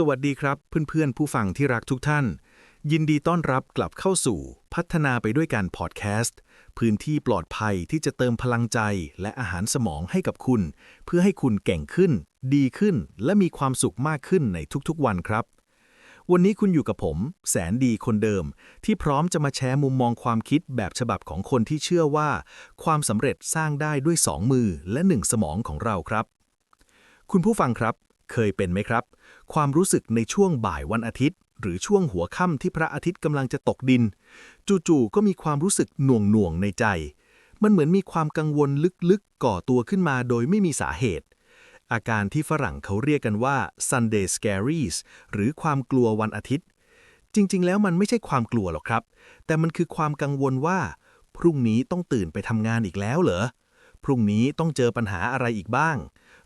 สวัสดีครับ เพื่อนๆ ผู้ฟังที่รักทุกท่าน ยินดีต้อนรับกลับเข้าสู่ พัฒนาไปด้วยกันพอดแคสต์พื้นที่ปลอดภัยที่จะเติมพลังใจและอาหารสมองให้กับคุณ เพื่อให้คุณเก่งขึ้น ดีขึ้น และมีความสุขมากขึ้นในทุกๆ วันครับ วันนี้คุณอยู่กับผม แสนดีคนเดิม ที่พร้อมจะมาแชร์มุมมองความคิดแบบฉบับของคนที่เชื่อว่า ความสำเร็จสร้างได้ด้วยสองมือและหนึ่งสมองของเราครับ คุณผู้ฟังครับ เคยเป็นไหมครับ ความรู้สึกในช่วงบ่ายวันอาทิตย์ หรือช่วงหัวค่ำที่พระอาทิตย์กำลังจะตกดิน จู่ๆก็มีความรู้สึกหน่วงๆในใจ มันเหมือนมีความกังวลลึกๆ ก่อตัวขึ้นมาโดยไม่มีสาเหตุ อาการที่ฝรั่งเขาเรียกกันว่า Sunday Scaries หรือความกลัววันอาทิตย์ จริงๆ แล้วมันไม่ใช่ความกลัวหรอกครับ แต่มันคือความกังวลว่า พรุ่งนี้ต้องตื่นไปทำงานอีกแล้วเหรอพรุ่งนี้ต้องเจอปัญหาอะไรอีกบ้าง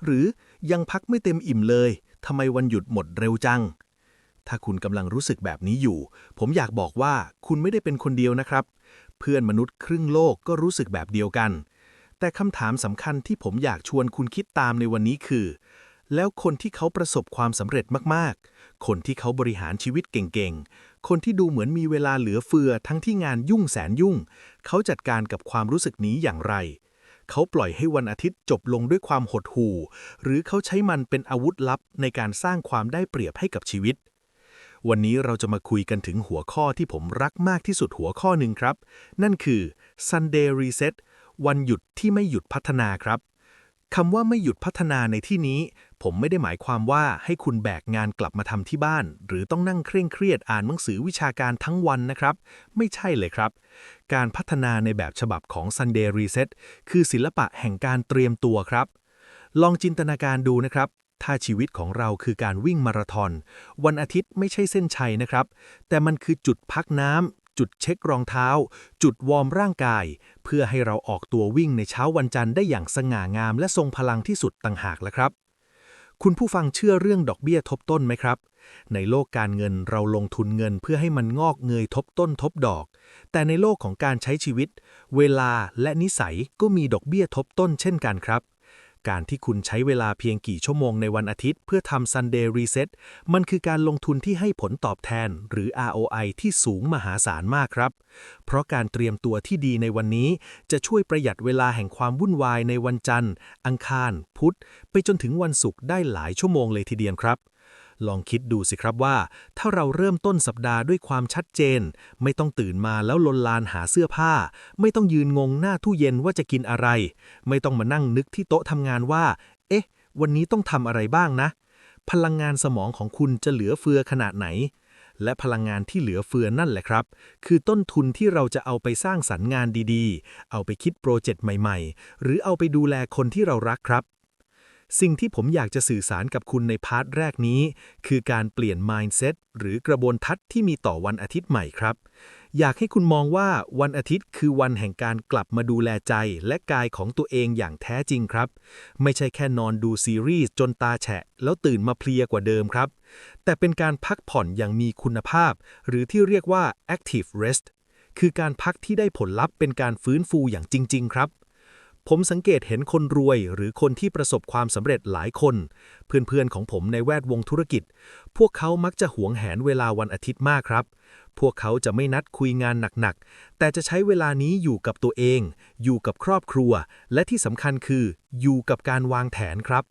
หรือยังพักไม่เต็มอิ่มเลย ทำไมวันหยุดหมดเร็วจัง ถ้าคุณกำลังรู้สึกแบบนี้อยู่ ผมอยากบอกว่าคุณไม่ได้เป็นคนเดียวนะครับ เพื่อนมนุษย์ครึ่งโลกก็รู้สึกแบบเดียวกัน แต่คำถามสำคัญที่ผมอยากชวนคุณคิดตามในวันนี้คือ แล้วคนที่เขาประสบความสำเร็จมากๆ คนที่เขาบริหารชีวิตเก่งๆ คนที่ดูเหมือนมีเวลาเหลือเฟือทั้งที่งานยุ่งแสนยุ่ง เขาจัดการกับความรู้สึกนี้อย่างไร เขาปล่อยให้วันอาทิตย์จบลงด้วยความหดหู่ หรือเขาใช้มันเป็นอาวุธลับในการสร้างความได้เปรียบให้กับชีวิต วันนี้เราจะมาคุยกันถึงหัวข้อที่ผมรักมากที่สุดหัวข้อหนึ่งครับ นั่นคือ Sunday Reset วันหยุดที่ไม่หยุดพัฒนาครับคำว่าไม่หยุดพัฒนาในที่นี้ ผมไม่ได้หมายความว่าให้คุณแบกงานกลับมาทำที่บ้าน หรือต้องนั่งเคร่งเครียดอ่านหนังสือวิชาการทั้งวันนะครับ ไม่ใช่เลยครับ การพัฒนาในแบบฉบับของ Sunday Reset คือศิลปะแห่งการเตรียมตัวครับ ลองจินตนาการดูนะครับ ถ้าชีวิตของเราคือการวิ่งมาราธอน วันอาทิตย์ไม่ใช่เส้นชัยนะครับ แต่มันคือจุดพักน้ำจุดเช็ครองเท้า จุดวอร์มร่างกาย เพื่อให้เราออกตัววิ่งในเช้าวันจันทร์ได้อย่างสง่างามและทรงพลังที่สุดต่างหากละครับ คุณผู้ฟังเชื่อเรื่องดอกเบี้ยทบต้นไหมครับ ในโลกการเงินเราลงทุนเงินเพื่อให้มันงอกเงยทบต้นทบดอก แต่ในโลกของการใช้ชีวิต เวลาและนิสัยก็มีดอกเบี้ยทบต้นเช่นกันครับ การที่คุณใช้เวลาเพียงกี่ชั่วโมงในวันอาทิตย์เพื่อทำ Sunday Reset มันคือการลงทุนที่ให้ผลตอบแทน หรือ ROI ที่สูงมหาศาลมากครับ เพราะการเตรียมตัวที่ดีในวันนี้ จะช่วยประหยัดเวลาแห่งความวุ่นวายในวันจันทร์ อังคาร พุธ ไปจนถึงวันศุกร์ได้หลายชั่วโมงเลยทีเดียวครับ ลองคิดดูสิครับว่า ถ้าเราเริ่มต้นสัปดาห์ด้วยความชัดเจน ไม่ต้องตื่นมาแล้วลนลานหาเสื้อผ้า ไม่ต้องยืนงงหน้าตู้เย็นว่าจะกินอะไร ไม่ต้องมานั่งนึกที่โต๊ะทำงานว่า เอ๊ะ วันนี้ต้องทำอะไรบ้างนะ พลังงานสมองของคุณจะเหลือเฟือขนาดไหน และพลังงานที่เหลือเฟือนั่นแหละครับ คือต้นทุนที่เราจะเอาไปสร้างสรรค์งานดีๆ เอาไปคิดโปรเจกต์ใหม่ ๆ หรือเอาไปดูแลคนที่เรารักครับ สิ่งที่ผมอยากจะสื่อสารกับคุณในพาร์ทแรกนี้ คือการเปลี่ยน mindset หรือกระบวนทัศน์ที่มีต่อวันอาทิตย์ใหม่ครับ อยากให้คุณมองว่าวันอาทิตย์คือวันแห่งการกลับมาดูแลใจและกายของตัวเองอย่างแท้จริงครับ ไม่ใช่แค่นอนดูซีรีส์จนตาแฉะ แล้วตื่นมาเพลียกว่าเดิมครับ แต่เป็นการพักผ่อนอย่างมีคุณภาพ หรือที่เรียกว่า active rest คือการพักที่ได้ผลลัพธ์เป็นการฟื้นฟูอย่างจริง ๆ ครับ ผมสังเกตเห็นคนรวยหรือคนที่ประสบความสำเร็จหลายคน เพื่อนๆของผมในแวดวงธุรกิจ พวกเขามักจะหวงแหนเวลาวันอาทิตย์มากครับ พวกเขาจะไม่นัดคุยงานหนักๆ แต่จะใช้เวลานี้อยู่กับตัวเอง อยู่กับครอบครัว และที่สำคัญคือ อยู่กับการวางแผนครับ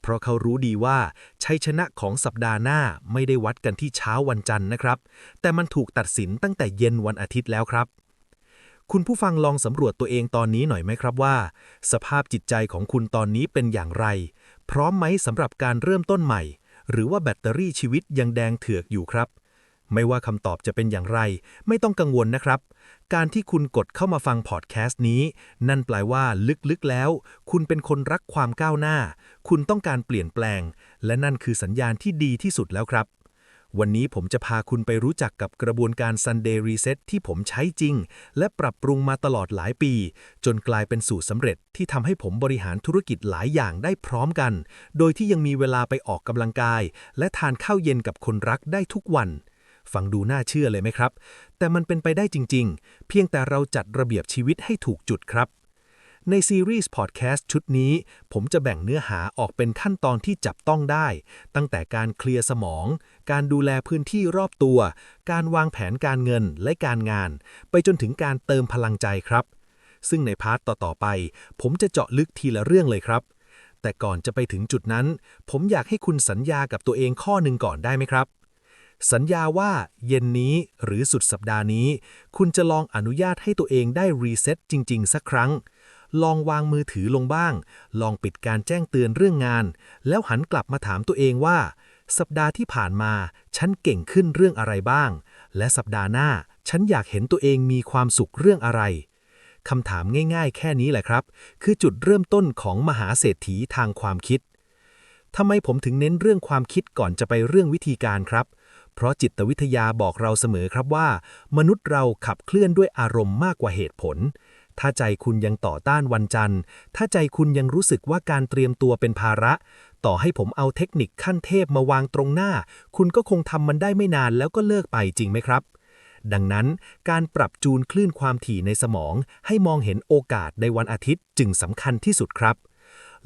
เพราะเขารู้ดีว่าชัยชนะของสัปดาห์หน้าไม่ได้วัดกันที่เช้าวันจันทร์นะครับ แต่มันถูกตัดสินตั้งแต่เย็นวันอาทิตย์แล้วครับ คุณผู้ฟังลองสำรวจตัวเองตอนนี้หน่อยไหมครับว่า สภาพจิตใจของคุณตอนนี้เป็นอย่างไร พร้อมไหมสำหรับการเริ่มต้นใหม่ หรือว่าแบตเตอรี่ชีวิตยังแดงเถือกอยู่ครับ ไม่ว่าคำตอบจะเป็นอย่างไร ไม่ต้องกังวลนะครับ การที่คุณกดเข้ามาฟังพอดแคสต์นี้ นั่นแปลว่าลึกๆแล้ว คุณเป็นคนรักความก้าวหน้า คุณต้องการเปลี่ยนแปลง และนั่นคือสัญญาณที่ดีที่สุดแล้วครับ วันนี้ผมจะพาคุณไปรู้จักกับกระบวนการ Sunday Reset ที่ผมใช้จริง และปรับปรุงมาตลอดหลายปี จนกลายเป็นสูตรสำเร็จที่ทำให้ผมบริหารธุรกิจหลายอย่างได้พร้อมกัน โดยที่ยังมีเวลาไปออกกำลังกาย และทานข้าวเย็นกับคนรักได้ทุกวัน ฟังดูน่าเชื่อเลยไหมครับ แต่มันเป็นไปได้จริง ๆ เพียงแต่เราจัดระเบียบชีวิตให้ถูกจุดครับ ในซีรีส์พอดแคสต์ชุดนี้ ผมจะแบ่งเนื้อหาออกเป็นขั้นตอนที่จับต้องได้ ตั้งแต่การเคลียร์สมอง การดูแลพื้นที่รอบตัว การวางแผนการเงินและการงาน ไปจนถึงการเติมพลังใจครับ ซึ่งในพาร์ทต่อๆไป ผมจะเจาะลึกทีละเรื่องเลยครับ แต่ก่อนจะไปถึงจุดนั้น ผมอยากให้คุณสัญญากับตัวเองข้อหนึ่งก่อนได้ไหมครับสัญญาว่าเย็นนี้หรือสุดสัปดาห์นี้ คุณจะลองอนุญาตให้ตัวเองได้รีเซ็ตจริง ๆ สักครั้ง ลองวางมือถือลงบ้าง ลองปิดการแจ้งเตือนเรื่องงาน แล้วหันกลับมาถามตัวเองว่า สัปดาห์ที่ผ่านมา ฉันเก่งขึ้นเรื่องอะไรบ้าง และสัปดาห์หน้า ฉันอยากเห็นตัวเองมีความสุขเรื่องอะไรคำถามง่ายๆ แค่นี้แหละครับ คือจุดเริ่มต้นของมหาเศรษฐีทางความคิดทำไมผมถึงเน้นเรื่องความคิดก่อนจะไปเรื่องวิธีการครับ เพราะจิตวิทยาบอกเราเสมอครับว่า มนุษย์เราขับเคลื่อนด้วยอารมณ์มากกว่าเหตุผล ถ้าใจคุณยังต่อต้านวันจันทร์ ถ้าใจคุณยังรู้สึกว่าการเตรียมตัวเป็นภาระ ต่อให้ผมเอาเทคนิคขั้นเทพมาวางตรงหน้า คุณก็คงทำมันได้ไม่นานแล้วก็เลิกไปจริงไหมครับ ดังนั้นการปรับจูนคลื่นความถี่ในสมอง ให้มองเห็นโอกาสในวันอาทิตย์จึงสำคัญที่สุดครับ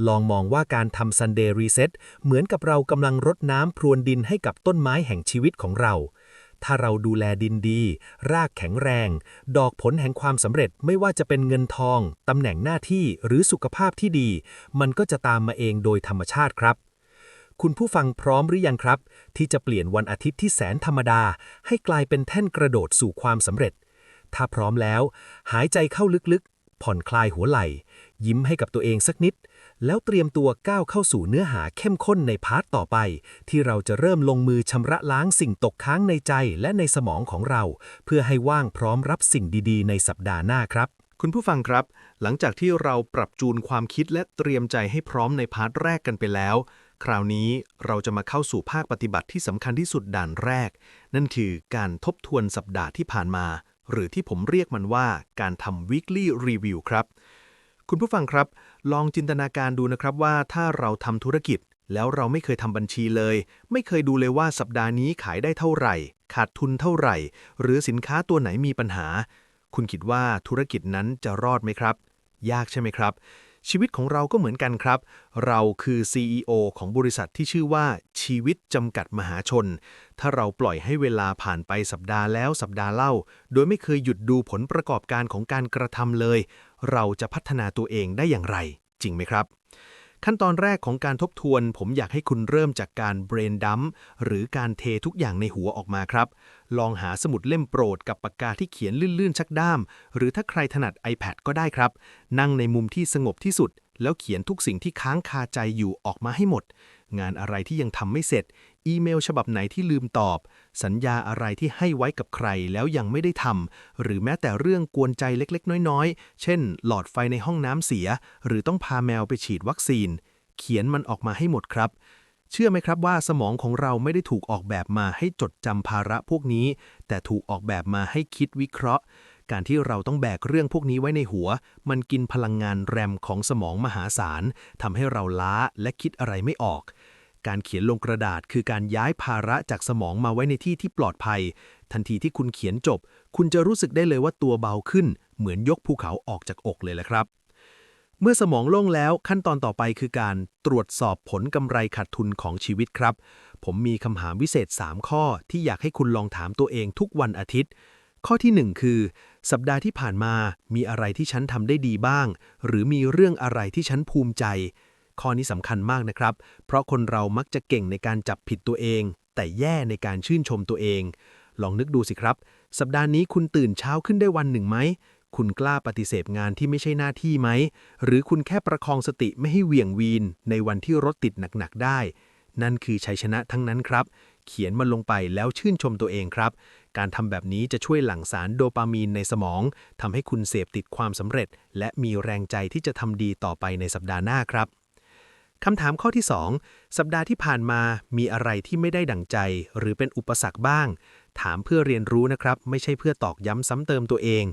ลองมองว่าการทำ Sunday Reset เหมือนกับเรากำลังรดน้ำพรวนดินให้กับต้นไม้แห่งชีวิตของเรา ถ้าเราดูแลดินดี รากแข็งแรง ดอกผลแห่งความสำเร็จไม่ว่าจะเป็นเงินทอง ตำแหน่งหน้าที่หรือสุขภาพที่ดี มันก็จะตามมาเองโดยธรรมชาติครับ คุณผู้ฟังพร้อมหรือยังครับ ที่จะเปลี่ยนวันอาทิตย์ที่แสนธรรมดา ให้กลายเป็นแท่นกระโดดสู่ความสำเร็จ ถ้าพร้อมแล้ว หายใจเข้าลึกๆ ผ่อนคลายหัวไหล่ ยิ้มให้กับตัวเองสักนิด แล้วเตรียมตัวก้าวเข้าสู่เนื้อหาเข้มข้นในพาร์ทต่อไป ที่เราจะเริ่มลงมือชำระล้างสิ่งตกค้างในใจและในสมองของเรา เพื่อให้ว่างพร้อมรับสิ่งดีๆ ในสัปดาห์หน้าครับคุณผู้ฟังครับ หลังจากที่เราปรับจูนความคิดและเตรียมใจให้พร้อมในพาร์ทแรกกันไปแล้ว คราวนี้เราจะมาเข้าสู่ภาคปฏิบัติที่สำคัญที่สุดด่านแรก นั่นคือการทบทวนสัปดาห์ที่ผ่านมา หรือที่ผมเรียกมันว่าการทำ weekly review ครับ คุณผู้ฟังครับ ลองจินตนาการดูนะครับว่าถ้าเราทำธุรกิจ แล้วเราไม่เคยทำบัญชีเลย ไม่เคยดูเลยว่าสัปดาห์นี้ขายได้เท่าไหร่ ขาดทุนเท่าไหร่ หรือสินค้าตัวไหนมีปัญหา คุณคิดว่าธุรกิจนั้นจะรอดไหมครับ ยากใช่ไหมครับ ชีวิตของเราก็เหมือนกันครับ เราคือ CEO ของบริษัทที่ชื่อว่าชีวิตจำกัดมหาชน ถ้าเราปล่อยให้เวลาผ่านไปสัปดาห์แล้วสัปดาห์เล่า โดยไม่เคยหยุดดูผลประกอบการของการกระทำเลย เราจะพัฒนาตัวเองได้อย่างไร จริงไหมครับ ขั้นตอนแรกของการทบทวน ผมอยากให้คุณเริ่มจากการเบรนดัมหรือการเททุกอย่างในหัวออกมาครับ ลองหาสมุดเล่มโปรดกับปากกาที่เขียนลื่นๆ ชักด้าม หรือถ้าใครถนัด iPad ก็ได้ครับ นั่งในมุมที่สงบที่สุด แล้วเขียนทุกสิ่งที่ค้างคาใจอยู่ออกมาให้หมด งานอะไรที่ยังทำไม่เสร็จ อีเมลฉบับไหนที่ลืมตอบ สัญญาอะไรที่ให้ไว้กับใครแล้วยังไม่ได้ทำ หรือแม้แต่เรื่องกวนใจเล็กๆ น้อยๆ เช่น หลอดไฟในห้องน้ำเสีย หรือต้องพาแมวไปฉีดวัคซีน เขียนมันออกมาให้หมดครับ เชื่อไหมครับว่าสมองของเราไม่ได้ถูกออกแบบมาให้จดจำภาระพวกนี้ แต่ถูกออกแบบมาให้คิดวิเคราะห์การที่เราต้องแบกเรื่องพวกนี้ไว้ในหัว มันกินพลังงานแรมของสมองมหาศาลทำให้เราล้าและคิดอะไรไม่ออก การเขียนลงกระดาษคือการย้ายภาระจากสมองมาไว้ในที่ที่ปลอดภัย ทันทีที่คุณเขียนจบ คุณจะรู้สึกได้เลยว่าตัวเบาขึ้น เหมือนยกภูเขาออกจากอกเลยแหละครับ เมื่อสมองโล่งแล้วขั้นตอนต่อไปคือการตรวจสอบผลกำไรขาดทุนของชีวิตครับ ผมมีคำถามวิเศษ 3 ข้อที่อยากให้คุณลองถามตัวเองทุกวันอาทิตย์ ข้อทีหนึ่1 คือ สัปดาห์ที่ผ่านมามีอะไรที่ฉันทำได้ดีบ้าง หรือมีเรื่องอะไรที่ฉันภูมิใจ ข้อนี้สำคัญมากนะครับ เพราะคนเรามักจะเก่งในการจับผิดตัวเอง แต่แย่ในการชื่นชมตัวเอง ลองนึกดูสิครับ สัปดาห์นี้คุณตื่นเช้าขึ้นได้วันหนึ่งไหม คุณกล้าปฏิเสธงานที่ไม่ใช่หน้าที่ไหม หรือคุณแค่ประคองสติไม่ให้เหวี่ยงวีน ในวันที่รถติดหนักๆได้ นั่นคือชัยชนะทั้งนั้นครับ เขียนมันลงไปแล้วชื่นชมตัวเองครับ การทำแบบนี้จะช่วยหลั่งสารโดปามีนในสมองทำให้คุณเสพติดความสำเร็จ และมีแรงใจที่จะทำดีต่อไปในสัปดาห์หน้าครับ คำถามข้อที่ 2 สัปดาห์ที่ผ่านมามีอะไรที่ไม่ได้ดั่งใจ หรือเป็นอุปสรรคบ้าง ถามเพื่อเรียนรู้นะครับ ไม่ใช่เพื่อตอกย้ำซ้ำเติมตัวเอง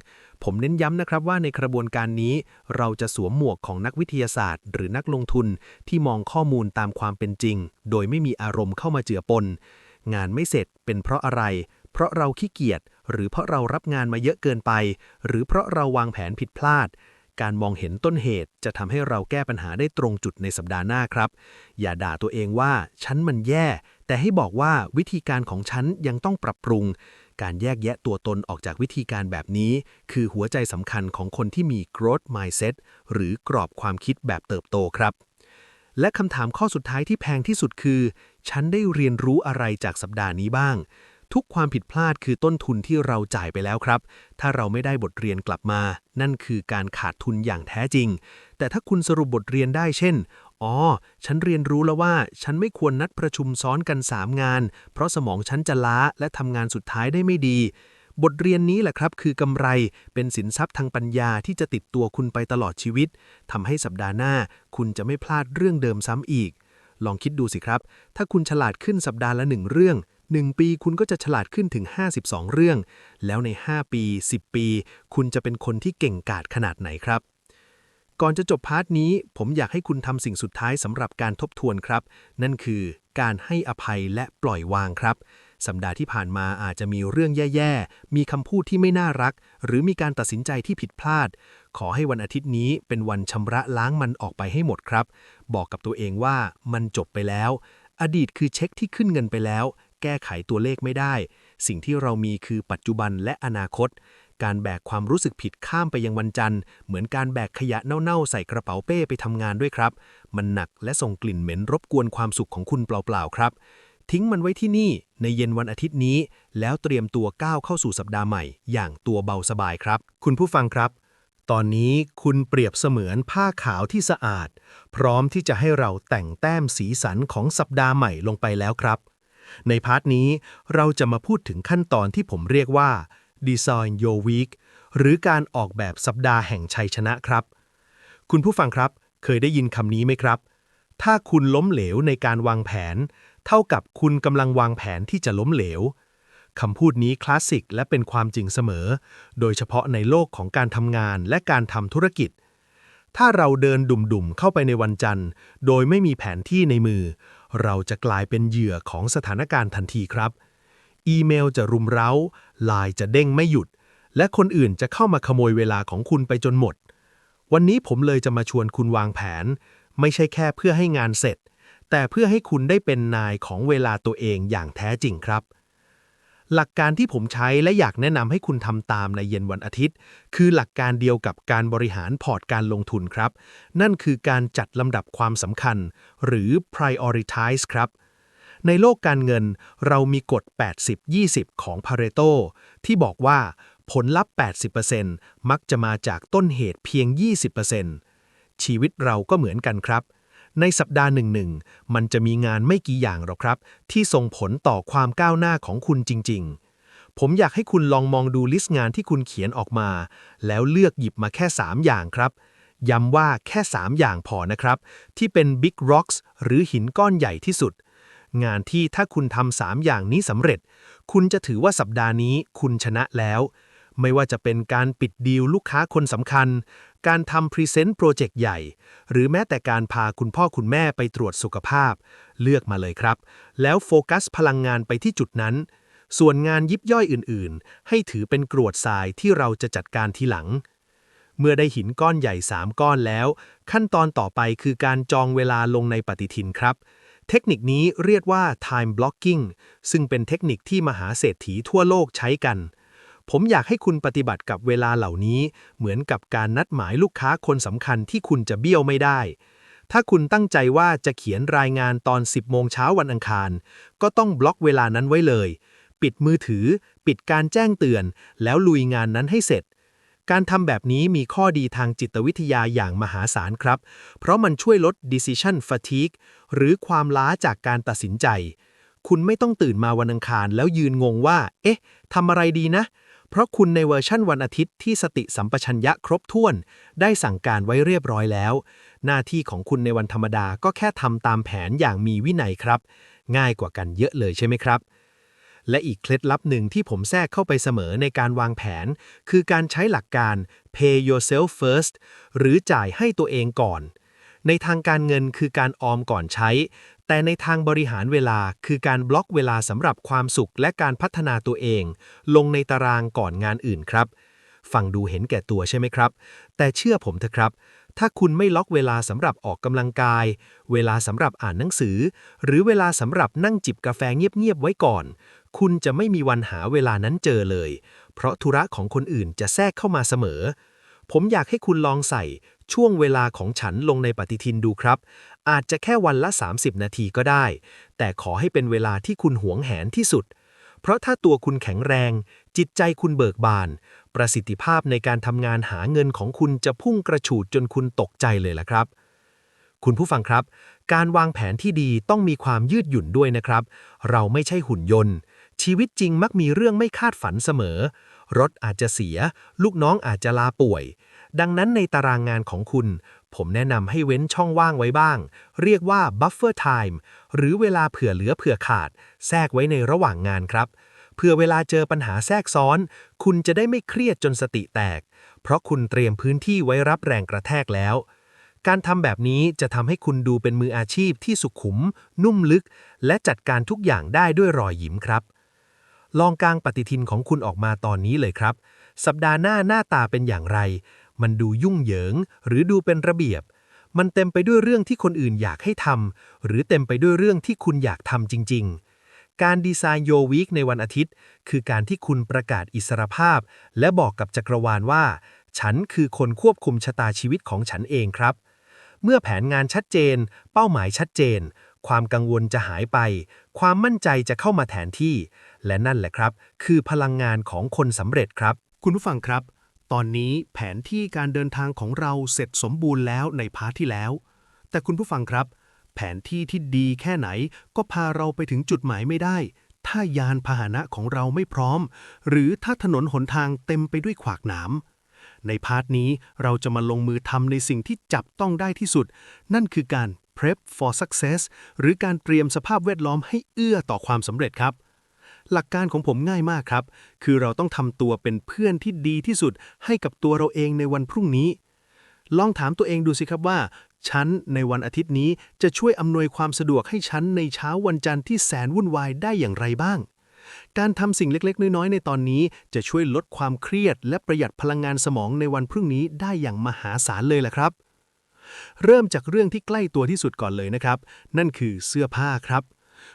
ผมเน้นย้ำนะครับว่าในกระบวนการนี้ เราจะสวมหมวกของนักวิทยาศาสตร์ หรือนักลงทุนที่มองข้อมูลตามความเป็นจริง โดยไม่มีอารมณ์เข้ามาเจือปน งานไม่เสร็จเป็นเพราะอะไร เพราะเราขี้เกียจหรือเพราะเรารับงานมาเยอะเกินไป หรือเพราะเราวางแผนผิดพลาด การมองเห็นต้นเหตุจะทำให้เราแก้ปัญหาได้ตรงจุดในสัปดาห์หน้าครับ อย่าด่าตัวเองว่าฉันมันแย่ แต่ให้บอกว่าวิธีการของฉันยังต้องปรับปรุง การแยกแยะตัวตนออกจากวิธีการแบบนี้ คือหัวใจสำคัญของคนที่มี growth mindset หรือกรอบความคิดแบบเติบโตครับและคำถามข้อสุดท้ายที่แพงที่สุดคือ ฉันได้เรียนรู้อะไรจากสัปดาห์นี้บ้าง ทุกความผิดพลาดคือต้นทุนที่เราจ่ายไปแล้วครับ ถ้าเราไม่ได้บทเรียนกลับมา นั่นคือการขาดทุนอย่างแท้จริง แต่ถ้าคุณสรุปบทเรียนได้เช่น อ๋อ ฉันเรียนรู้แล้วว่า ฉันไม่ควรนัดประชุมซ้อนกัน 3 งาน เพราะสมองฉันจะล้าและทำงานสุดท้ายได้ไม่ดี บทเรียนนี้แหละครับ คือกำไร เป็นสินทรัพย์ทางปัญญาที่จะติดตัวคุณไปตลอดชีวิตทำให้สัปดาห์หน้า คุณจะไม่พลาดเรื่องเดิมซ้ำอีกลองคิดดูสิครับ ถ้าคุณฉลาดขึ้นสัปดาห์ละหนึ่งเรื่อง 1 ปีคุณก็จะฉลาดขึ้นถึง 52 เรื่อง แล้วใน 5 ปี 10 ปี คุณจะเป็นคนที่เก่งกาจขนาดไหนครับ ก่อนจะจบพาร์ทนี้ ผมอยากให้คุณทำสิ่งสุดท้ายสำหรับการทบทวนครับ นั่นคือการให้อภัยและปล่อยวางครับ สัปดาห์ที่ผ่านมาอาจจะมีเรื่องแย่ๆ มีคำพูดที่ไม่น่ารัก หรือมีการตัดสินใจที่ผิดพลาด ขอให้วันอาทิตย์นี้เป็นวันชำระล้างมันออกไปให้หมดครับ บอกกับตัวเองว่ามันจบไปแล้ว อดีตคือเช็คที่ขึ้นเงินไปแล้ว แก้ไขตัวเลขไม่ได้ สิ่งที่เรามีคือปัจจุบันและอนาคต การแบกความรู้สึกผิดข้ามไปยังวันจันทร์ เหมือนการแบกขยะเน่าๆใส่กระเป๋าเป้ไปทำงานด้วยครับ มันหนักและส่งกลิ่นเหม็นรบกวนความสุขของคุณเปล่าๆครับ ทิ้งมันไว้ที่นี่ในเย็นวันอาทิตย์นี้ แล้วเตรียมตัวก้าวเข้าสู่สัปดาห์ใหม่ อย่างตัวเบาสบายครับ คุณผู้ฟังครับตอนนี้คุณเปรียบเสมือนผ้าขาวที่สะอาด พร้อมที่จะให้เราแต่งแต้มสีสันของสัปดาห์ใหม่ลงไปแล้วครับ ในพาร์ทนี้เราจะมาพูดถึงขั้นตอนที่ผมเรียกว่า Design Your Week หรือการออกแบบสัปดาห์แห่งชัยชนะครับ คุณผู้ฟังครับ เคยได้ยินคำนี้ไหมครับ ถ้าคุณล้มเหลวในการวางแผน เท่ากับคุณกำลังวางแผนที่จะล้มเหลวคำพูดนี้คลาสสิกและเป็นความจริงเสมอ โดยเฉพาะในโลกของการทำงานและการทำธุรกิจ ถ้าเราเดินดุ่มๆเข้าไปในวันจันทร์ โดยไม่มีแผนที่ในมือ เราจะกลายเป็นเหยื่อของสถานการณ์ทันทีครับ อีเมลจะรุมเร้าไลน์จะเด้งไม่หยุด และคนอื่นจะเข้ามาขโมยเวลาของคุณไปจนหมด วันนี้ผมเลยจะมาชวนคุณวางแผน ไม่ใช่แค่เพื่อให้งานเสร็จ แต่เพื่อให้คุณได้เป็นนายของเวลาตัวเองอย่างแท้จริงครับ หลักการที่ผมใช้และอยากแนะนำให้คุณทำตามในเย็นวันอาทิตย์ คือหลักการเดียวกับการบริหารพอร์ตการลงทุนครับ นั่นคือการจัดลำดับความสำคัญ หรือ prioritize ครับ ในโลกการเงินเรามีกฎ 80-20 ของ Pareto ที่บอกว่าผลลัพธ์ 80%มักจะมาจากต้นเหตุเพียง 20%ชีวิตเราก็เหมือนกันครับ ในสัปดาห์หนึ่งหนึ่งมันจะมีงานไม่กี่อย่างหรอกครับ ที่ส่งผลต่อความก้าวหน้าของคุณจริง ๆ ผมอยากให้คุณลองมองดูลิสต์งานที่คุณเขียนออกมา แล้วเลือกหยิบมาแค่ 3 อย่างครับ ย้ำว่าแค่ 3 อย่างพอนะครับ ที่เป็น Big Rocks หรือหินก้อนใหญ่ที่สุด งานที่ถ้าคุณทำ3อย่างนี้สำเร็จ คุณจะถือว่าสัปดาห์นี้คุณชนะแล้วไม่ว่าจะเป็นการปิดดีลลูกค้าคนสำคัญ การทำพรีเซนต์โปรเจกต์ใหญ่ หรือแม้แต่การพาคุณพ่อคุณแม่ไปตรวจสุขภาพ เลือกมาเลยครับ แล้วโฟกัสพลังงานไปที่จุดนั้น ส่วนงานยิบย่อยอื่นๆ ให้ถือเป็นกรวดทรายที่เราจะจัดการทีหลัง เมื่อได้หินก้อนใหญ่ 3 ก้อนแล้ว ขั้นตอนต่อไปคือการจองเวลาลงในปฏิทินครับเทคนิคนี้เรียกว่า time blocking ซึ่งเป็นเทคนิคที่มหาเศรษฐีทั่วโลกใช้กัน ผมอยากให้คุณปฏิบัติกับเวลาเหล่านี้ เหมือนกับการนัดหมายลูกค้าคนสำคัญที่คุณจะเบี้ยวไม่ได้ ถ้าคุณตั้งใจว่าจะเขียนรายงานตอน 10 โมงเช้าวันอังคาร ก็ต้องบล็อกเวลานั้นไว้เลย ปิดมือถือ ปิดการแจ้งเตือน แล้วลุยงานนั้นให้เสร็จการทำแบบนี้มีข้อดีทางจิตวิทยาอย่างมหาศาลครับ เพราะมันช่วยลด decision fatigue หรือความล้าจากการตัดสินใจ คุณไม่ต้องตื่นมาวันอังคารแล้วยืนงงว่า เอ๊ะ ทำอะไรดีนะ เพราะคุณในเวอร์ชั่นวันอาทิตย์ที่สติสัมปชัญญะครบถ้วน ได้สั่งการไว้เรียบร้อยแล้ว หน้าที่ของคุณในวันธรรมดาก็แค่ทำตามแผนอย่างมีวินัยครับ ง่ายกว่ากันเยอะเลยใช่ไหมครับ และอีกเคล็ดลับหนึ่งที่ผมแทรกเข้าไปเสมอในการวางแผน คือการใช้หลักการ pay yourself first หรือจ่ายให้ตัวเองก่อนในทางการเงินคือการออมก่อนใช้ แต่ในทางบริหารเวลาคือการบล็อกเวลาสำหรับความสุขและการพัฒนาตัวเอง ลงในตารางก่อนงานอื่นครับ ฟังดูเห็นแก่ตัวใช่ไหมครับ แต่เชื่อผมเถอะครับ ถ้าคุณไม่ล็อกเวลาสำหรับออกกำลังกาย เวลาสำหรับอ่านหนังสือ หรือเวลาสำหรับนั่งจิบกาแฟเงียบๆไว้ก่อน คุณจะไม่มีวันหาเวลานั้นเจอเลย เพราะธุระของคนอื่นจะแทรกเข้ามาเสมอผมอยากให้คุณลองใส่ช่วงเวลาของฉันลงในปฏิทินดูครับ อาจจะแค่วันละ 30 นาทีก็ได้ แต่ขอให้เป็นเวลาที่คุณหวงแหนที่สุด เพราะถ้าตัวคุณแข็งแรง จิตใจคุณเบิกบาน ประสิทธิภาพในการทำงานหาเงินของคุณจะพุ่งกระฉูดจนคุณตกใจเลยล่ะครับ คุณผู้ฟังครับ การวางแผนที่ดีต้องมีความยืดหยุ่นด้วยนะครับ เราไม่ใช่หุ่นยนต์ ชีวิตจริงมักมีเรื่องไม่คาดฝันเสมอ รถอาจจะเสีย ลูกน้องอาจจะลาป่วยดังนั้นในตารางงานของคุณ ผมแนะนำให้เว้นช่องว่างไว้บ้าง เรียกว่า buffer time หรือเวลาเผื่อเหลือเผื่อขาด แทรกไว้ในระหว่างงานครับ เพื่อเวลาเจอปัญหาแทรกซ้อน คุณจะได้ไม่เครียดจนสติแตก เพราะคุณเตรียมพื้นที่ไว้รับแรงกระแทกแล้ว การทำแบบนี้จะทำให้คุณดูเป็นมืออาชีพที่สุขุม นุ่มลึก และจัดการทุกอย่างได้ด้วยรอยยิ้มครับ ลองกางปฏิทินของคุณออกมาตอนนี้เลยครับ สัปดาห์หน้าหน้าตาเป็นอย่างไร มันดูยุ่งเหยิง หรือดูเป็นระเบียบ มันเต็มไปด้วยเรื่องที่คนอื่นอยากให้ทำหรือเต็มไปด้วยเรื่องที่คุณอยากทำจริง ๆ การดีไซน์โยวีคในวันอาทิตย์ คือการที่คุณประกาศอิสรภาพ และบอกกับจักรวาลว่า ฉันคือคนควบคุมชะตาชีวิตของฉันเองครับ เมื่อแผนงานชัดเจน เป้าหมายชัดเจนความกังวลจะหายไป ความมั่นใจจะเข้ามาแทนที่ และนั่นแหละครับ คือพลังงานของคนสำเร็จครับ คุณผู้ฟังครับ ตอนนี้แผนที่การเดินทางของเราเสร็จสมบูรณ์แล้วในพาร์ทที่แล้ว แต่คุณผู้ฟังครับ แผนที่ที่ดีแค่ไหนก็พาเราไปถึงจุดหมายไม่ได้ ถ้ายานพาหนะของเราไม่พร้อม หรือถ้าถนนหนทางเต็มไปด้วยขวากหนามในพาร์ทนี้เราจะมาลงมือทำในสิ่งที่จับต้องได้ที่สุด นั่นคือการ prep for success หรือการเตรียมสภาพแวดล้อมให้เอื้อต่อความสำเร็จครับ หลักการของผมง่ายมากครับ คือเราต้องทำตัวเป็นเพื่อนที่ดีที่สุดให้กับตัวเราเองในวันพรุ่งนี้ ลองถามตัวเองดูสิครับว่า ฉันในวันอาทิตย์นี้จะช่วยอำนวยความสะดวกให้ฉันในเช้าวันจันทร์ที่แสนวุ่นวายได้อย่างไรบ้าง การทำสิ่งเล็ก ๆ น้อย ๆ ในตอนนี้จะช่วยลดความเครียด และประหยัดพลังงานสมองในวันพรุ่งนี้ได้อย่างมหาศาลเลยล่ะครับเริ่มจากเรื่องที่ใกล้ตัวที่สุดก่อนเลยนะครับ นั่นคือเสื้อผ้าครับ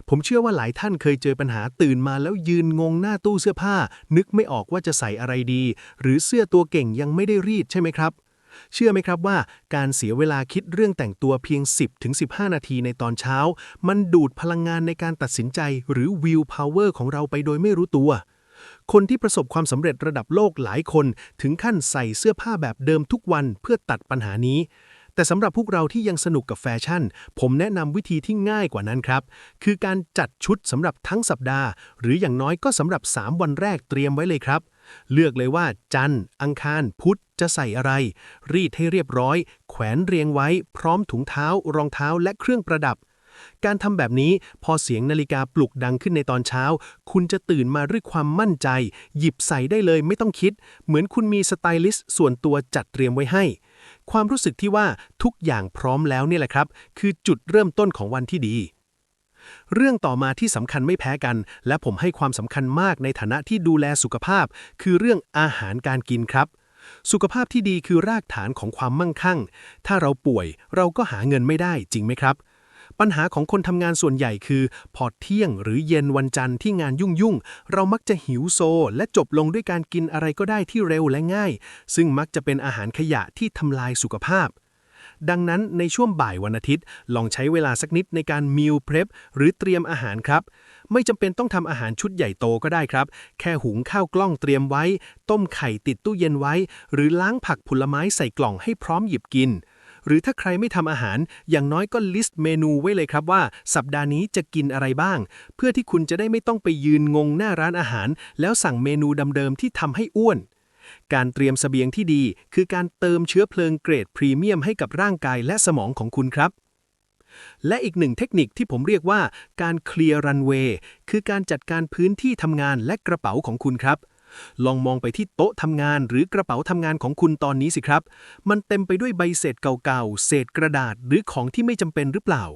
ผมเชื่อว่าหลายท่านเคยเจอปัญหาตื่นมาแล้วยืนงงหน้าตู้เสื้อผ้า นึกไม่ออกว่าจะใส่อะไรดี หรือเสื้อตัวเก่งยังไม่ได้รีดใช่ไหมครับ เชื่อไหมครับว่าการเสียเวลาคิดเรื่องแต่งตัวเพียง 10-15 นาทีในตอนเช้า มันดูดพลังงานในการตัดสินใจ หรือ will power ของเราไปโดยไม่รู้ตัวคนที่ประสบความสำเร็จระดับโลกหลายคน ถึงขั้นใส่เสื้อผ้าแบบเดิมทุกวันเพื่อตัดปัญหานี้ แต่สำหรับพวกเราที่ยังสนุกกับแฟชั่น ผมแนะนำวิธีที่ง่ายกว่านั้นครับ คือการจัดชุดสำหรับทั้งสัปดาห์ หรืออย่างน้อยก็สำหรับ 3 วันแรกเตรียมไว้เลยครับ เลือกเลยว่า จันทร์ อังคาร พุธจะใส่อะไร รีดให้เรียบร้อย แขวนเรียงไว้ พร้อมถุงเท้า รองเท้าและเครื่องประดับการทำแบบนี้พอเสียงนาฬิกาปลุกดังขึ้นในตอนเช้า คุณจะตื่นมาด้วยความมั่นใจ หยิบใส่ได้เลยไม่ต้องคิด เหมือนคุณมีสไตลิสต์ส่วนตัวจัดเตรียมไว้ให้ ความรู้สึกที่ว่าทุกอย่างพร้อมแล้วนี่แหละครับ คือจุดเริ่มต้นของวันที่ดี เรื่องต่อมาที่สำคัญไม่แพ้กัน และผมให้ความสำคัญมากในฐานะที่ดูแลสุขภาพ คือเรื่องอาหารการกินครับ สุขภาพที่ดีคือรากฐานของความมั่งคั่ง ถ้าเราป่วยเราก็หาเงินไม่ได้จริงไหมครับ ปัญหาของคนทำงานส่วนใหญ่คือ พอเที่ยงหรือเย็นวันจันทร์ที่งานยุ่งๆ เรามักจะหิวโซ และจบลงด้วยการกินอะไรก็ได้ที่เร็วและง่าย ซึ่งมักจะเป็นอาหารขยะที่ทำลายสุขภาพ ดังนั้นในช่วงบ่ายวันอาทิตย์ ลองใช้เวลาสักนิดในการมิลเพรพหรือเตรียมอาหารครับ ไม่จำเป็นต้องทำอาหารชุดใหญ่โตก็ได้ครับ แค่หุงข้าวกล้องเตรียมไว้ ต้มไข่ติดตู้เย็นไว้ หรือล้างผักผลไม้ใส่กล่องให้พร้อมหยิบกิน หรือถ้าใครไม่ทำอาหาร อย่างน้อยก็ลิสต์เมนูไว้เลยครับว่า สัปดาห์นี้จะกินอะไรบ้าง เพื่อที่คุณจะได้ไม่ต้องไปยืนงงหน้าร้านอาหาร แล้วสั่งเมนูเดิมๆที่ทำให้อ้วน การเตรียมเสบียงที่ดี คือการเติมเชื้อเพลิงเกรดพรีเมียมให้กับร่างกายและสมองของคุณครับและอีกหนึ่งเทคนิคที่ผมเรียกว่าการเคลียร์รันเวย์คือการจัดการพื้นที่ทำงานและกระเป๋าของคุณครับ ลองมองไปที่โต๊ะทำงานหรือกระเป๋าทำงานของคุณตอนนี้สิครับ มันเต็มไปด้วยใบเศษเก่าๆ เศษกระดาษหรือของที่ไม่จำเป็นหรือเปล่า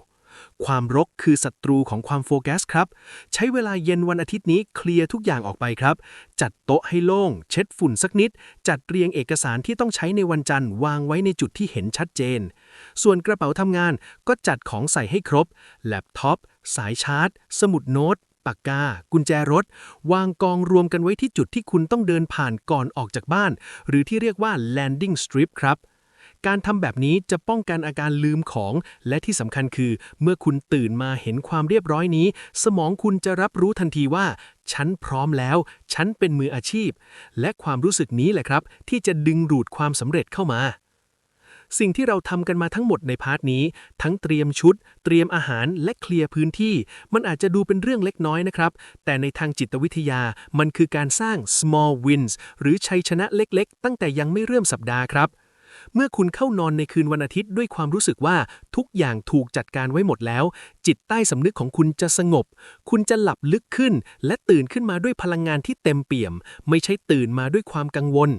ความรกคือศัตรูของความโฟกัสครับ ใช้เวลาเย็นวันอาทิตย์นี้เคลียร์ทุกอย่างออกไปครับ จัดโต๊ะให้โล่ง เช็ดฝุ่นสักนิด จัดเรียงเอกสารที่ต้องใช้ในวันจันทร์วางไว้ในจุดที่เห็นชัดเจน ส่วนกระเป๋าทำงานก็จัดของใส่ให้ครบ แล็ปท็อป สายชาร์จ สมุดโน้ต ปากกา กุญแจรถ วางกองรวมกันไว้ที่จุดที่คุณต้องเดินผ่านก่อนออกจากบ้าน หรือที่เรียกว่า landing strip ครับ การทำแบบนี้จะป้องกันอาการลืมของ และที่สำคัญคือ เมื่อคุณตื่นมาเห็นความเรียบร้อยนี้ สมองคุณจะรับรู้ทันทีว่า ฉันพร้อมแล้ว ฉันเป็นมืออาชีพ และความรู้สึกนี้แหละครับ ที่จะดึงดูดความสำเร็จเข้ามา สิ่งที่เราทำกันมาทั้งหมดในพาร์ทนี้ ทั้งเตรียมชุด เตรียมอาหารและเคลียร์พื้นที่ มันอาจจะดูเป็นเรื่องเล็กน้อยนะครับ แต่ในทางจิตวิทยามันคือการสร้าง small wins หรือชัยชนะเล็กๆ ตั้งแต่ยังไม่เริ่มสัปดาห์ครับเมื่อคุณเข้านอนในคืนวันอาทิตย์ด้วยความรู้สึกว่าทุกอย่างถูกจัดการไว้หมดแล้ว จิตใต้สำนึกของคุณจะสงบ คุณจะหลับลึกขึ้น และตื่นขึ้นมาด้วยพลังงานที่เต็มเปี่ยม ไม่ใช่ตื่นมาด้วยความกังวล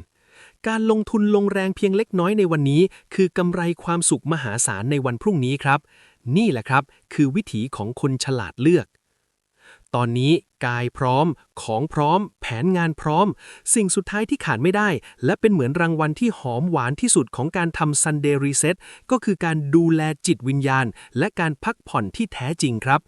การลงทุนลงแรงเพียงเล็กน้อยในวันนี้ คือกำไรความสุขมหาศาลในวันพรุ่งนี้ครับ นี่แหละครับ คือวิถีของคนฉลาดเลือก ตอนนี้กายพร้อม ของพร้อม แผนงานพร้อม สิ่งสุดท้ายที่ขาดไม่ได้ และเป็นเหมือนรางวัลที่หอมหวานที่สุดของการทำ Sunday Reset ก็คือการดูแลจิตวิญญาณ และการพักผ่อนที่แท้จริงครับ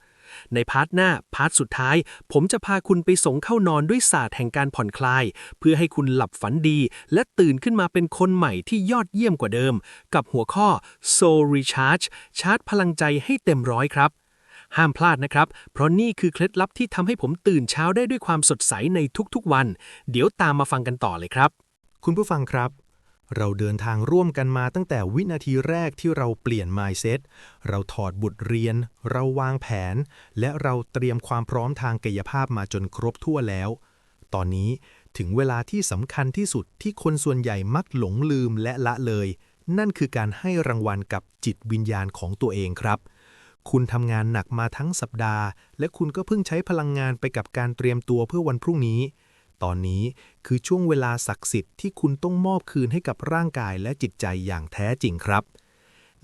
ในพาร์ทหน้าพาร์ทสุดท้าย ผมจะพาคุณไปสงเข้านอนด้วยศาสตร์แห่งการผ่อนคลาย เพื่อให้คุณหลับฝันดี และตื่นขึ้นมาเป็นคนใหม่ที่ยอดเยี่ยมกว่าเดิม กับหัวข้อ Soul Recharge ชาร์จพลังใจให้เต็มร้อยครับห้ามพลาดนะครับ เพราะนี่คือเคล็ดลับที่ทำให้ผมตื่นเช้าได้ด้วยความสดใสในทุกๆวัน เดี๋ยวตามมาฟังกันต่อเลยครับ คุณผู้ฟังครับ เราเดินทางร่วมกันมาตั้งแต่วินาทีแรกที่เราเปลี่ยน mindset เราถอดบทเรียน เราวางแผน และเราเตรียมความพร้อมทางกายภาพมาจนครบทั่วแล้ว ตอนนี้ถึงเวลาที่สำคัญที่สุดที่คนส่วนใหญ่มักหลงลืมและละเลย นั่นคือการให้รางวัลกับจิตวิญญาณของตัวเองครับ คุณทำงานหนักมาทั้งสัปดาห์ และคุณก็เพิ่งใช้พลังงานไปกับการเตรียมตัวเพื่อวันพรุ่งนี้ ตอนนี้คือช่วงเวลาศักดิ์สิทธิ์ที่คุณต้องมอบคืนให้กับร่างกายและจิตใจอย่างแท้จริงครับ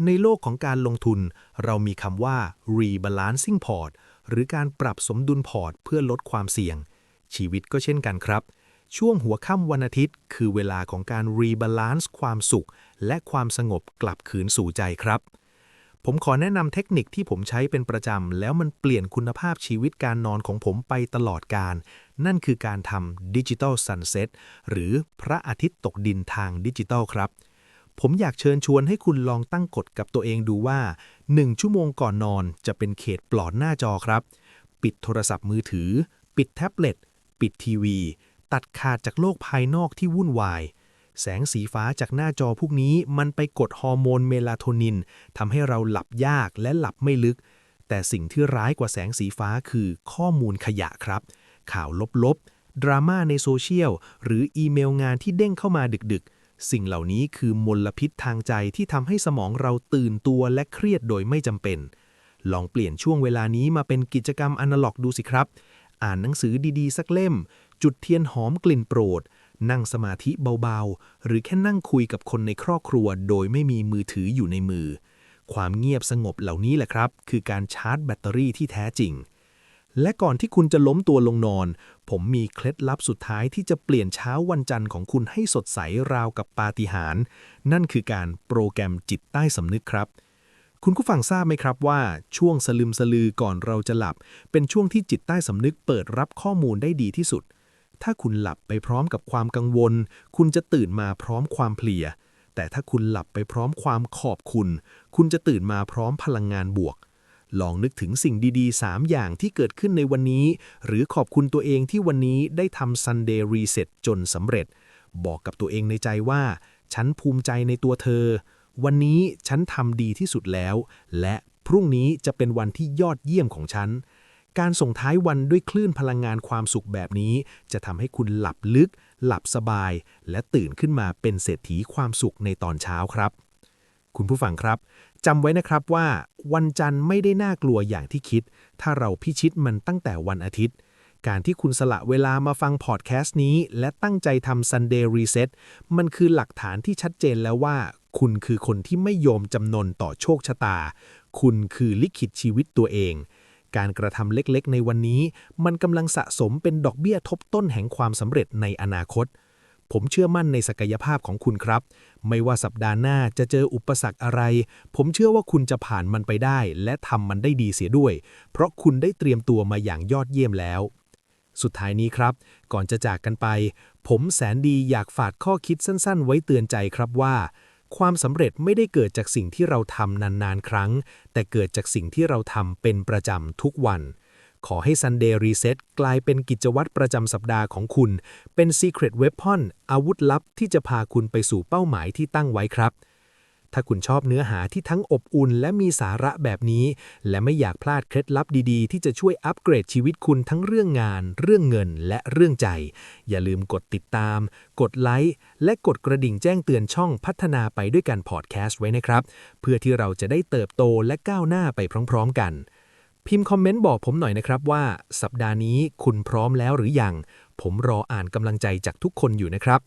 ในโลกของการลงทุน เรามีคำว่า rebalancing port หรือการปรับสมดุลพอร์ตเพื่อลดความเสี่ยง ชีวิตก็เช่นกันครับ ช่วงหัวค่ำวันอาทิตย์ คือเวลาของการ rebalance ความสุข และความสงบกลับคืนสู่ใจครับ ผมขอแนะนำเทคนิคที่ผมใช้เป็นประจำ แล้วมันเปลี่ยนคุณภาพชีวิตการนอนของผมไปตลอดการ นั่นคือการทำดิจิ t a ลซันเซ็ตหรือพระอาทิตย์ตกดินทางดิจิทัลครับ ผมอยากเชิญชวนให้คุณลองตั้งกฎกับตัวเองดูว่า 1 ชั่วโมงก่อนนอนจะเป็นเขตปลอดหน้าจอครับ ปิดโทรศัพท์มือถือ ปิดแท็บเล็ต ปิดทีวี ตัดขาดจากโลกภายนอกที่วุ่นวายแสงสีฟ้าจากหน้าจอพวกนี้มันไปกดฮอร์โมนเมลาโทนินทำให้เราหลับยากและหลับไม่ลึก แต่สิ่งที่ร้ายกว่าแสงสีฟ้าคือข้อมูลขยะครับ ข่าวลบๆ ดราม่าในโซเชียล หรืออีเมลงานที่เด้งเข้ามาดึกๆ สิ่งเหล่านี้คือมลพิษทางใจที่ทำให้สมองเราตื่นตัวและเครียดโดยไม่จำเป็น ลองเปลี่ยนช่วงเวลานี้มาเป็นกิจกรรมอนาล็อกดูสิครับ อ่านหนังสือดีๆ สักเล่ม จุดเทียนหอมกลิ่นโปรด นั่งสมาธิเบาๆ หรือแค่นั่งคุยกับคนในครอบครัว โดยไม่มีมือถืออยู่ในมือ ความเงียบสงบเหล่านี้แหละครับ คือการชาร์จแบตเตอรี่ที่แท้จริง และก่อนที่คุณจะล้มตัวลงนอน ผมมีเคล็ดลับสุดท้ายที่จะเปลี่ยนเช้าวันจันทร์ของคุณให้สดใสราวกับปาฏิหาริย์นั่นคือการโปรแกรมจิตใต้สำนึกครับ คุณผู้ฟังทราบไหมครับว่า ช่วงสลึมสลือก่อนเราจะหลับ เป็นช่วงที่จิตใต้สำนึกเปิดรับข้อมูลได้ดีที่สุด ถ้าคุณหลับไปพร้อมกับความกังวล คุณจะตื่นมาพร้อมความเพลีย แต่ถ้าคุณหลับไปพร้อมความขอบคุณ คุณจะตื่นมาพร้อมพลังงานบวก ลองนึกถึงสิ่งดีๆ 3 อย่างที่เกิดขึ้นในวันนี้ หรือขอบคุณตัวเองที่วันนี้ได้ทำ Sunday Reset จนสำเร็จ บอกกับตัวเองในใจว่า ฉันภูมิใจในตัวเธอ วันนี้ฉันทำดีที่สุดแล้ว และพรุ่งนี้จะเป็นวันที่ยอดเยี่ยมของฉัน การส่งท้ายวันด้วยคลื่นพลังงานความสุขแบบนี้ จะทำให้คุณหลับลึก หลับสบาย และตื่นขึ้นมาเป็นเศรษฐีความสุขในตอนเช้าครับ คุณผู้ฟังครับจำไว้นะครับว่าวันจันทร์ไม่ได้น่ากลัวอย่างที่คิด ถ้าเราพิชิตมันตั้งแต่วันอาทิตย์ การที่คุณสละเวลามาฟังพอดแคสต์นี้ และตั้งใจทำ Sunday Reset มันคือหลักฐานที่ชัดเจนแล้วว่า คุณคือคนที่ไม่ยอมจำนนต่อโชคชะตา คุณคือลิขิตชีวิตตัวเอง การกระทำเล็กๆ ในวันนี้ มันกำลังสะสมเป็นดอกเบี้ยทบต้นแห่งความสำเร็จในอนาคต ผมเชื่อมั่นในศักยภาพของคุณครับ ไม่ว่าสัปดาห์หน้าจะเจออุปสรรคอะไร ผมเชื่อว่าคุณจะผ่านมันไปได้ และทำมันได้ดีเสียด้วย เพราะคุณได้เตรียมตัวมาอย่างยอดเยี่ยมแล้ว สุดท้ายนี้ครับ ก่อนจะจากกันไป ผมแสนดีอยากฝากข้อคิดสั้นๆ ไว้เตือนใจครับว่า ความสำเร็จไม่ได้เกิดจากสิ่งที่เราทำนานๆ ครั้ง แต่เกิดจากสิ่งที่เราทำเป็นประจำทุกวัน ขอให้ Sunday Reset กลายเป็นกิจวัตรประจำสัปดาห์ของคุณ เป็น Secret Weapon อาวุธลับที่จะพาคุณไปสู่เป้าหมายที่ตั้งไว้ครับ ถ้าคุณชอบเนื้อหาที่ทั้งอบอุ่น และมีสาระแบบนี้ และไม่อยากพลาดเคล็ดลับดีๆ ที่จะช่วยอัปเกรดชีวิตคุณทั้งเรื่องงาน เรื่องเงิน และเรื่องใจ อย่าลืมกดติดตาม กดไลค์และกดกระดิ่งแจ้งเตือนช่องพัฒนาไปด้วยกันพอดแคสต์ไว้นะครับ เพื่อที่เราจะได้เติบโตและก้าวหน้าไปพร้อม ๆ กัน พิมพ์คอมเมนต์บอกผมหน่อยนะครับว่า สัปดาห์นี้คุณพร้อมแล้วหรือยัง ผมรออ่านกำลังใจจากทุกคนอยู่นะครับ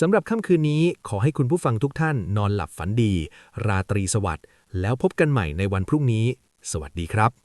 สำหรับค่ำคืนนี้ขอให้คุณผู้ฟังทุกท่านนอนหลับฝันดี ราตรีสวัสดิ์แล้วพบกันใหม่ในวันพรุ่งนี้ สวัสดีครับ